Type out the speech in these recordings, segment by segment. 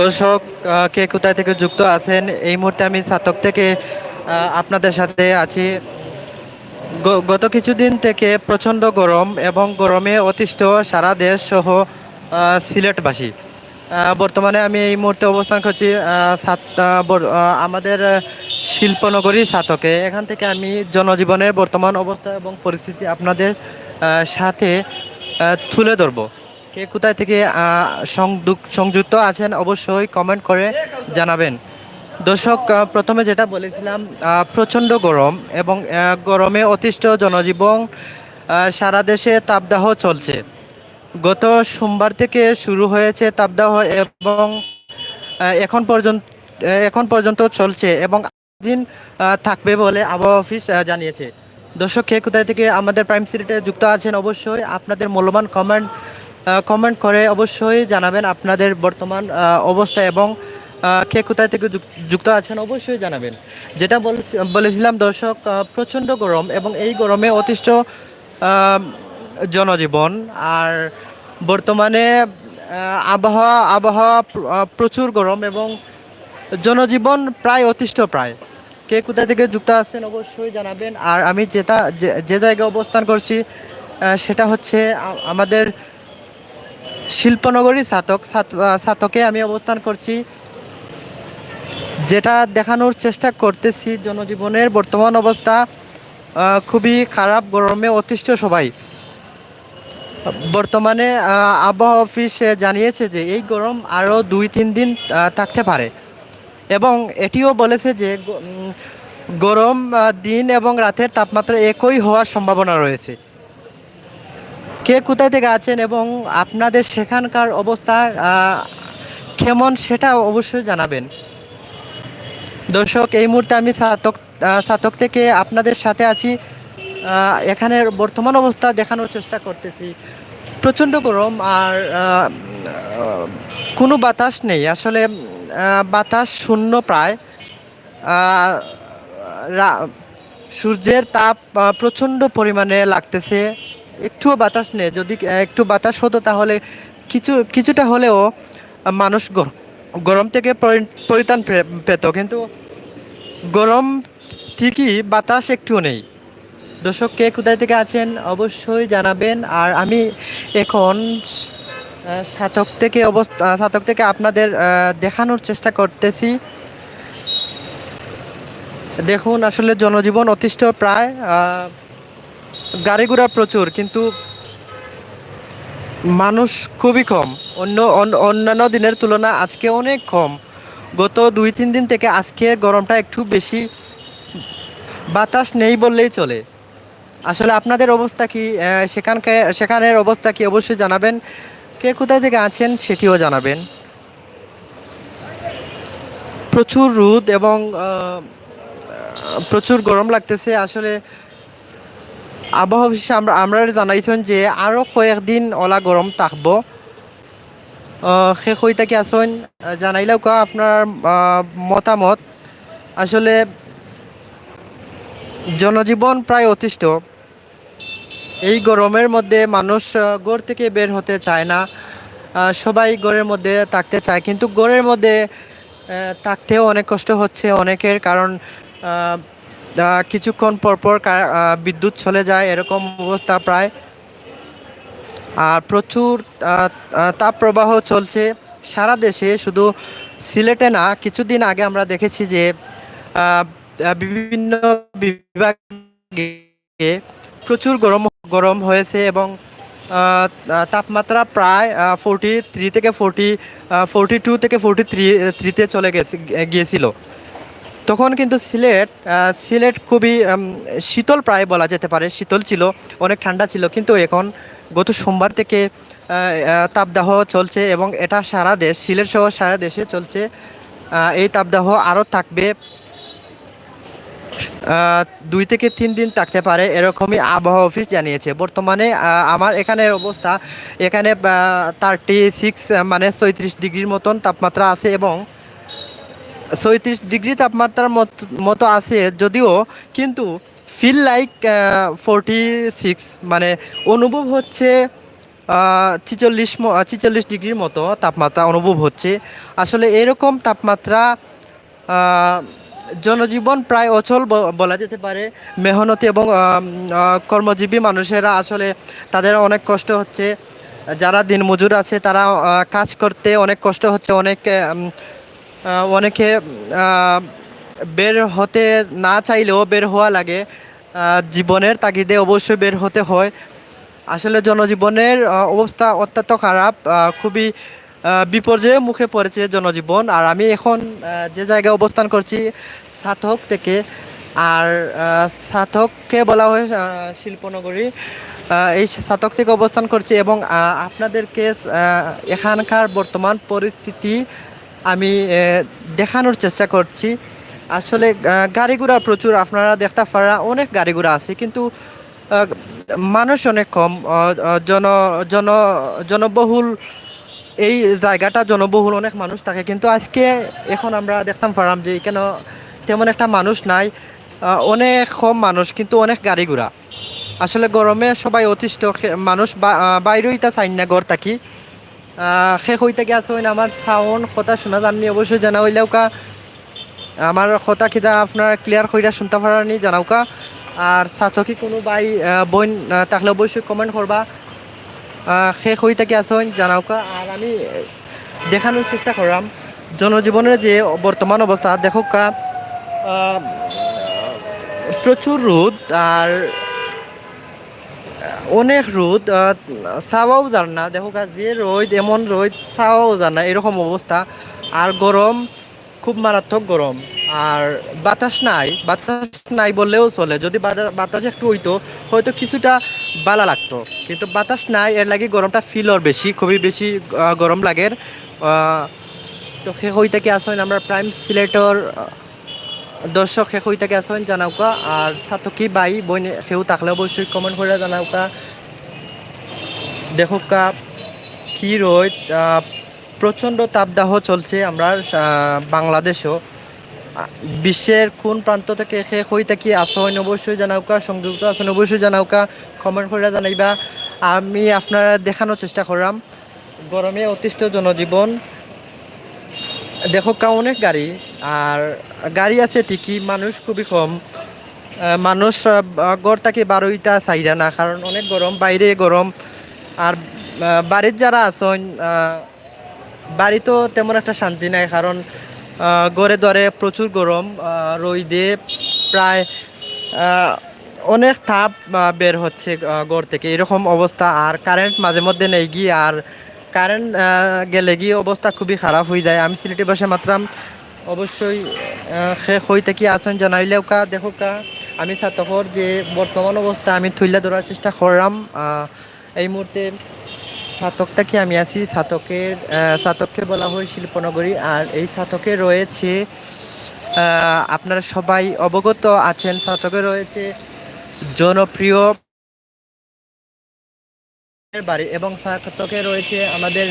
দর্শক কে কোথায় থেকে যুক্ত আছেন, এই মুহূর্তে আমি ছাতক থেকে আপনাদের সাথে আছি। গত কিছুদিন থেকে প্রচণ্ড গরম এবং গরমে অতিষ্ঠ সারা দেশ সহ সিলেটবাসী। বর্তমানে আমি এই মুহূর্তে অবস্থান করছি আমাদের শিল্পনগরী ছাতকে এখান থেকে আমি জনজীবনের বর্তমান অবস্থা এবং পরিস্থিতি আপনাদের সাথে তুলে ধরবো। কে কোথায় থেকে সংযুক্ত আছেন অবশ্যই কমেন্ট করে জানাবেন। দর্শক প্রথমে যেটা বলেছিলাম প্রচণ্ড গরম এবং গরমে অতিষ্ঠ জনজীবন সারা দেশে তাপদাহ চলছে। গত সোমবার থেকে শুরু হয়েছে তাপদাহ এবং এখন পর্যন্ত এখন পর্যন্ত চলছে এবং দিন থাকবে বলে আবহাওয়া অফিস জানিয়েছে। দর্শক, কে কোথায় থেকে আমাদের প্রাইম সিটিতে যুক্ত আছেন অবশ্যই আপনাদের মূল্যবান কমেন্ট কমেন্ট করে অবশ্যই জানাবেন আপনাদের বর্তমান অবস্থা এবং কে কোথায় থেকে যুক- যুক্ত আছেন অবশ্যই জানাবেন। যেটা বলেছিলাম দর্শক প্রচণ্ড গরম এবং এই গরমে অতিষ্ঠ জনজীবন। আর বর্তমানে আবহাওয়া আবহাওয়া প্রচুর গরম এবং জনজীবন প্রায় অতিষ্ঠ প্রায়। কে কোথা থেকে যুক্ত আছেন অবশ্যই জানাবেন। আর আমি যেটা, যে জায়গায় অবস্থান করছি সেটা হচ্ছে আমাদের শিল্পনগরী ছাতক ছাতকে আমি অবস্থান করছি। যেটা দেখানোর চেষ্টা করতেছি, জনজীবনের বর্তমান অবস্থা খুবই খারাপ, গরমে অতিষ্ঠ সবাই। বর্তমানে আবহাওয়া অফিস জানিয়েছে যে, এই গরম আরও দুই, তিন দিন থাকতে পারে। এবং এটিও বলেছে যে গরম দিন এবং রাতের তাপমাত্রা একই হওয়ার সম্ভাবনা রয়েছে। কে কোথায় থেকে আছেন এবং আপনাদের সেখানকার অবস্থা কেমন সেটা অবশ্যই জানাবেন। দর্শক এই মুহূর্তে আমি ছাতক আহ, ছাতক থেকে আপনাদের সাথে আছি। এখানের বর্তমান অবস্থা দেখানোর চেষ্টা করতেছি। প্রচণ্ড গরম আর কোনো বাতাস নেই। আসলে বাতাস শূন্য প্রায়। সূর্যের তাপ প্রচণ্ড পরিমাণে লাগতেছে। একটুও বাতাস নেই যদি একটু বাতাস হতো তাহলে কিছু, কিছুটা হলেও মানুষ গর- গরম থেকে পরিত্রাণ পেত, কিন্তু গরম ঠিকই বাতাস একটুও নেই। দর্শক, কে কোথায় থেকে আছেন অবশ্যই জানাবেন। আর আমি এখন ছাতক থেকে অবস্থা ছাতক থেকে আপনাদের দেখানোর চেষ্টা করতেছি। দেখুন, আসলে জনজীবন অতিষ্ঠ প্রায় গাড়ি ঘোড়া প্রচুর কিন্তু মানুষ খুবই কম। অন্য অন্যান্য দিনের তুলনা আজকে অনেক কম। গত দুই তিন দিন থেকে আজকে গরমটা একটু বেশি। বাতাস নেই বললেই চলে। আসলে আপনাদের অবস্থা কি? আহ, সেখানকার সেখানের অবস্থা কি অবশ্যই জানাবেন। কে কোথায় থেকে আছেন সেটিও জানাবেন। প্রচুর রোদ এবং প্রচুর গরম লাগতেছে। আসলে আবহাওয়া অফিসে আমরা জানাইছেন যে আরও কয়েকদিন ওলা গরম থাকব। শেষ হৈ থাকি আসন জানাইলেও কোৱা আপনার মতামত। আসলে জনজীবন প্রায় অতিষ্ঠ। এই গরমের মধ্যে মানুষ ঘর থেকে বের হতে চায় না। সবাই ঘরের মধ্যে থাকতে চায়, কিন্তু ঘরের মধ্যে থাকতেও অনেক কষ্ট হচ্ছে অনেকের, কারণ কিছুক্ষণ পরপর বিদ্যুৎ চলে যায়, এরকম অবস্থা প্রায়। আর প্রচুর তাপপ্রবাহ চলছে। সারা দেশে শুধু সিলেটে না, কিছুদিন আগে আমরা দেখেছি যে বিভিন্ন বিভাগে প্রচুর গরম গরম হয়েছে এবং তাপমাত্রা প্রায় ফোরটি থ্রি থেকে ফোরটি ফোরটি টু থেকে ফোরটি থ্রি থ্রিতে চলে গেছে, গিয়েছিল। তখন কিন্তু সিলেট সিলেট খুবই শীতল প্রায় বলা যেতে পারে। শীতল ছিল, অনেক ঠান্ডা ছিল, কিন্তু এখন গত সোমবার থেকে তাপদাহ চলছে এবং এটা সারা দেশ, সিলেট সহ সারা দেশে চলছে। এই তাপদাহ আরও থাকবে দুই থেকে তিন দিন থাকতে পারে এরকমই আবহাওয়া অফিস জানিয়েছে। বর্তমানে আমার এখানের অবস্থা, এখানে থার্টি সিক্স মানে ছয়ত্রিশ ডিগ্রির মতন তাপমাত্রা আছে এবং ছয়ত্রিশ ডিগ্রি তাপমাত্রার মত- আছে যদিও, কিন্তু ফিল লাইক ফোরটি সিক্স মানে অনুভব হচ্ছে ছিচল্লিশ ছিচল্লিশ ডিগ্রির মতো তাপমাত্রা অনুভব হচ্ছে। আসলে এরকম তাপমাত্রা জনজীবন প্রায় অচল বলা যেতে পারে। মেহনতি এবং কর্মজীবী মানুষেরা আসলে তাদের অনেক কষ্ট হচ্ছে। যারা দিনমজুর আছে তারা কাজ করতে অনেক কষ্ট হচ্ছে, অনেক অনেকে বের হতে না চাইলেও বের হওয়া লাগে। জীবনের তাগিদে অবশ্যই বের হতে হয়। আসলে জনজীবনের অবস্থা অত্যন্ত খারাপ। খুবই আহ, বিপর্যয়ের মুখে পড়েছে জনজীবন। আর আমি এখন যে জায়গায় অবস্থান করছি সাথক থেকে। আর আহ, সাথককে বলা হয় শিল্পনগরী। এই সাথক থেকে অবস্থান করছি এবং আপনাদেরকে এখানকার বর্তমান পরিস্থিতি আমি দেখানোর চেষ্টা করছি। আসলে গাড়ি ঘোড়া প্রচুর আপনারা দেখতে পারা অনেক গাড়ি ঘোড়া আছে কিন্তু মানুষ অনেক কম জন জন জনবহুল এই জায়গাটা জনবহুল অনেক মানুষ থাকে কিন্তু আজকে এখন আমরা দেখতাম পারাম যে কেন তেমন একটা মানুষ নাই অনেক কম মানুষ কিন্তু অনেক গাড়ি ঘোড়া আসলে গরমে সবাই অতিষ্ঠ মানুষ বা- আহ, বাইরেও ইতা চাইন না ঘর থাকি। শেষ হইতে গিয়ে আছে আমার সাউন্ড কথা শোনা জাননি অবশ্যই জানা হইলেও কা। আমার কথা কিতা আপনার ক্লিয়ার কইরা শুনতে পারানি জানাওকা আর সাথকি কোনো বাই আহ, থাকলে অবশ্যই কমেন্ট করবা শেষ হই থেকে আসুন জানাওকা আর আমি দেখানোর চেষ্টা করলাম জনজীবনের যে বর্তমান অবস্থা দেখোকা আহ, প্রচুর রোদ আর অনেক রোদ ছাওয়াও যার না। দেখো যে রোদ, এমন রোদ, ছাওয়াও যার না। এরকম অবস্থা। আর গরম, খুব মারাত্মক গরম। আর বাতাস নাই। বাতাস নাই বললেও চলে। যদি বাতা- বাতাস একটু হইতো, হয়তো কিছুটা বালা লাগতো। কিন্তু বাতাস নাই, এর লাগে গরমটা ফিলর বেশি। খুবই বেশি গরম লাগে। তো সে হই থেকে আসেন আমরা প্রাইম সিলেটর দর্শক শেষ হই থাকে আসেন জানাওকা, আর সাতকি বাই বই সেও থাকলে অবশ্যই কমেন্ট করে জানাওকা। দেখোকা, কি রোদ প্রচণ্ড তাপদাহ চলছে আমরা বাংলাদেশও। বিশ্বের কোন প্রান্ত থেকে শেষ হই থেকে আসেন অবশ্যই জানাওকা, সংযুক্ত আছেন অবশ্যই জানাওকা কমেন্ট করে জানাইবা। আমি আপনারা দেখানোর চেষ্টা করলাম গরমে অতিষ্ঠ জনজীবন। দেখো কা অনেক গাড়ি আর গাড়ি আছে ঠিকই মানুষ খুবই কম। মানুষ গড় থেকে বারোইটা চাহিদা না কারণ অনেক গরম বাইরে গরম। আর বাড়ির যারা আছেন আহ, বাড়িতেও তেমন একটা শান্তি নাই কারণ গড়ে দরে প্রচুর গরম রোদে প্রায় অনেক তাপ বের হচ্ছে গড় থেকে। এরকম অবস্থা আর কারেন্ট মাঝে মধ্যে নেই গিয়ে আর কারেন্ট গেলে গিয়ে অবস্থা খুবই খারাপ হয়ে যায়। আমি সিলেটে বসে মাত্রাম, অবশ্যই শেষ হইতে কি আছেন জানাইলেও কা, দেখো কা, আমি ছাত্রকর যে বর্তমান অবস্থা আমি তুলে ধরার চেষ্টা করলাম এই মুহূর্তে ছাতকটা কি আমি আছি? ছাতকের ছাতককে বলা হয় শিল্পনগরী, আর এই ছাতকে রয়েছে আপনারা সবাই অবগত আছেন, ছাতকে রয়েছে জনপ্রিয় বাড়ি এবং ছাতকে রয়েছে আমাদের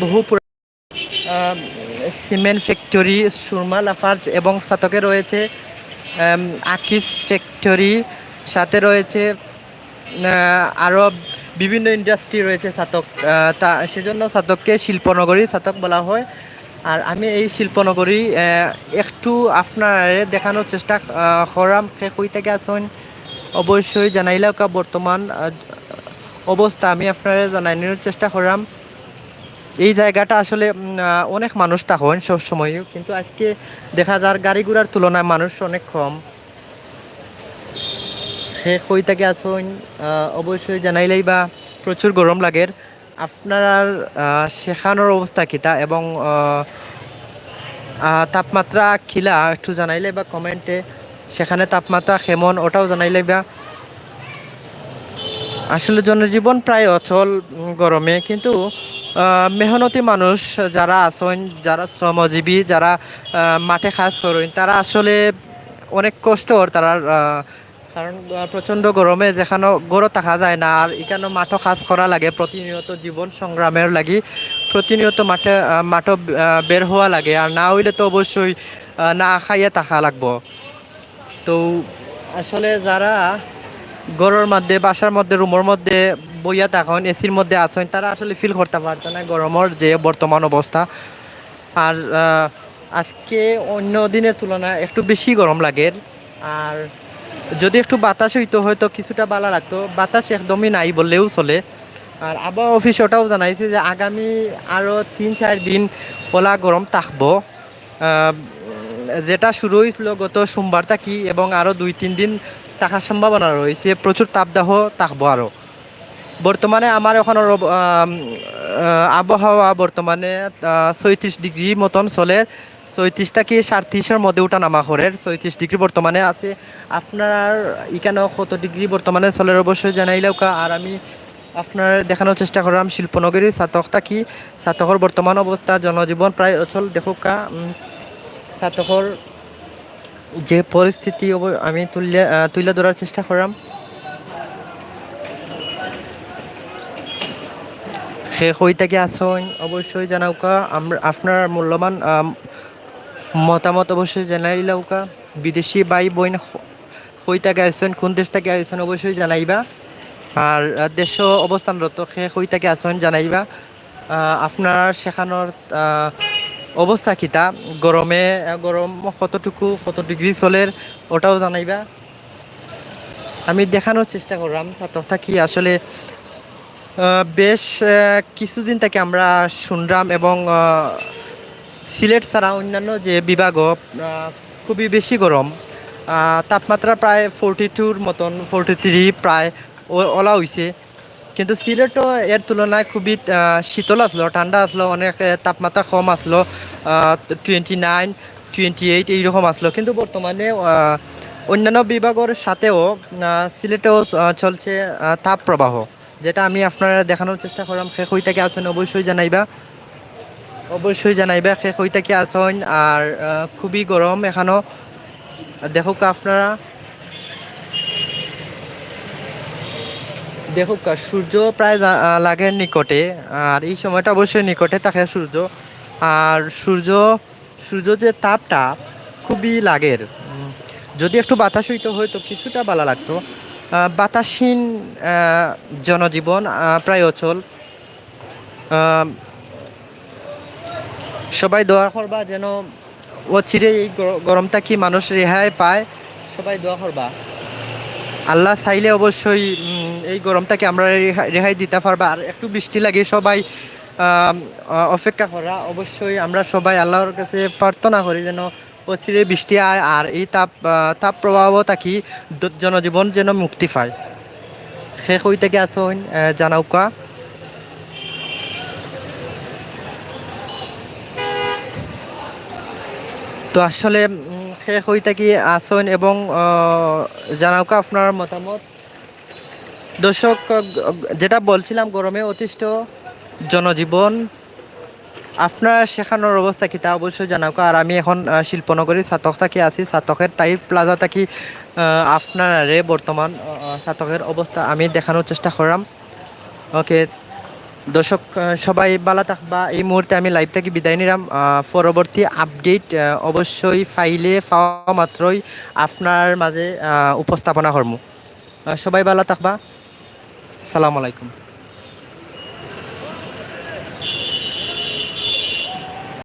বহু সিমেন্ট ফ্যাক্টরি সুরমা লাফার্জ এবং ছাতকে রয়েছে আকিস ফ্যাক্টরি সাথে রয়েছে আরও বিভিন্ন ইন্ডাস্ট্রি রয়েছে আহ, তা সেজন্য ছাতককে শিল্পনগরী ছাতক বলা হয়। আর আমি এই শিল্পনগরী একটু আপনার দেখানোর চেষ্টা করাম শেষ হই থেকে আসুন অবশ্যই জানাইলেও কা বর্তমান অবস্থা আমি আপনারা জানানোর চেষ্টা করাম। এই জায়গাটা আসলে অনেক মানুষ তখন সবসময় কিন্তু আজকে দেখা যার গাড়ি ঘোড়ার তুলনায় মানুষ অনেক কম। সে কই থেকে আসুন অবশ্যই জানাইলেই বা প্রচুর গরম লাগে। আপনার আহ, সেখানোর অবস্থা কিতা এবং তাপমাত্রা খিলা একটু জানাইলে বা কমেন্টে। সেখানে তাপমাত্রা কেমন ওটাও জানাইলে বা আসলে জনজীবন প্রায় অচল গরমে, কিন্তু মেহনতি মানুষ যারা আছেন, যারা শ্রমজীবী, যারা মাঠে কাজ করেন, তারা আসলে অনেক কষ্ট তারা কারণ প্রচণ্ড গরমে যেখানে গরো থাকা যায় না, আর এখানে মাঠও কাজ করা লাগে, প্রতিনিয়ত জীবন সংগ্রামের লাগি, প্রতিনিয়ত মাঠে মাঠও বের হওয়া লাগে, আর না হইলে তো অবশ্যই না খাইয়ে থাকা লাগবো। তো, আসলে যারা ঘরের মধ্যে, বাসার মধ্যে, রুমের মধ্যে বইয়া তখন এসির মধ্যে আসেন তারা আসলে ফিল করতে পারতো না গরমের যে বর্তমান অবস্থা। আর আজকে অন্য দিনের তুলনায় একটু বেশি গরম লাগে। আর যদি একটু বাতাস হইতো, হয়তো কিছুটা ভালো লাগতো। বাতাস একদমই নাই বললেও চলে। আর আবহাওয়া অফিস ওটাও জানাইছে যে আগামী আরও তিন, চার দিন ওলা গরম থাকব। যেটা শুরু হয়েছিল গত সোমবার থাকি, এবং আরও দুই, তিন দিন থাকার সম্ভাবনা রয়েছে। প্রচুর তাপদাহ থাকব আরও বর্তমানে আমার এখন আবহাওয়া বর্তমানে ছয়ত্রিশ ডিগ্রি মতন চলে। ছয়ত্রিশ থেকে সাতত্রিশের মধ্যে উঠা নামা করে ছয়ত্রিশ ডিগ্রি বর্তমানে আছে। আপনার এখানেও কত ডিগ্রি বর্তমানে চলে অবশ্যই জানাইলেও কা আর আমি আপনার দেখানোর চেষ্টা করলাম, শিল্পনগরীর ছাতক থাকি ছাতকর বর্তমান অবস্থা, জনজীবন প্রায় অচল দেখুক ছাতকর যে পরিস্থিতি আমি তুলে তুলে ধরার চেষ্টা করলাম সে হই থেকে আসন অবশ্যই জানাউকা আমরা আপনার মূল্যবান মতামত অবশ্যই জানাইলাউকা বিদেশি বাই বোন হই থেকে আসছেন কোন দেশ থেকে আসছেন অবশ্যই জানাইবা। আর দেশ অবস্থানরত সে হই থেকে আসন জানাইবা। আপনার সেখানোর অবস্থা কিতা গরমে গরম কতটুকু কত ডিগ্রি চলের ওটাও জানাইবা। আমি দেখানোর চেষ্টা করলাম ছাত্রটা কি আসলে বেশ কিছুদিন থেকে আমরা শুনলাম এবং সিলেট ছাড়া অন্যান্য যে বিভাগও আহ, খুবই বেশি গরম। তাপমাত্রা প্রায় ফোরটি টুর মতন ফোরটি থ্রি প্রায় ওলা হয়েছে কিন্তু সিলেটও এর তুলনায় খুবই শীতল আসলো, ঠান্ডা আসলো, অনেক তাপমাত্রা কম আসলো টোয়েন্টি নাইন টোয়েন্টি এইট এইরকম আসলো। কিন্তু বর্তমানে অন্যান্য বিভাগের সাথেও সিলেটেও চলছে তাপ প্রবাহ যেটা আমি আপনারা দেখানোর চেষ্টা করলাম, শেষ হই থেকে আছেন অবশ্যই জানাইবা। অবশ্যই জানাইবা, শেষ হই থেকে আছেন, আর খুবই গরম এখানো। দেখুক আপনারা দেখুক সূর্য প্রায় লাগের নিকটে, আর এই সময়টা অবশ্যই নিকটে থাকে সূর্য। আর সূর্য সূর্য যে তাপটা খুবই লাগের। যদি একটু বাতাস হইতো, হয়তো কিছুটা ভালো লাগতো। বাতাসহীন জনজীবন প্রায় অচল। সবাই দোয়া করবা যেন অচিরে এই গর- গরমটা কি মানুষ রেহাই পায়। সবাই দোয়া করবা। আল্লাহ চাইলে অবশ্যই এই গরমটাকে আমরা রেহাই- দিতে পারবা। আর একটু বৃষ্টি লাগে সবাই অপেক্ষা করা। অবশ্যই আমরা সবাই আল্লাহর কাছে প্রার্থনা করি যেন অচিরে বৃষ্টি আয় আর এই তাপ তাপ প্রবাহ থাকি জনজীবন যেন মুক্তি পায়। শেষ হই থেকে আসুন জানাউকা তো আসলে শেষ হই থাকি আসুন এবং জানাউকা আপনার মতামত। দর্শক যেটা বলছিলাম গরমে অতিষ্ঠ জনজীবন আপনার শেখানোর অবস্থা কি তা অবশ্যই জানাও আর আমি এখন শিল্পনগরী ছাতক থাকি আছি। ছাতকের টাইপ প্লাজা থাকি আপনারে বর্তমান ছাতকের অবস্থা আমি দেখানোর চেষ্টা করলাম ওকে দর্শক সবাই ভালো থাকবা। এই মুহূর্তে আমি লাইভ থেকে বিদায় নিলাম। পরবর্তী আপডেট অবশ্যই ফাইলে পাওয়া মাত্রই আপনার মাঝে উপস্থাপনা আহ, সবাই ভালো থাকবা। সালাম আলাইকুম।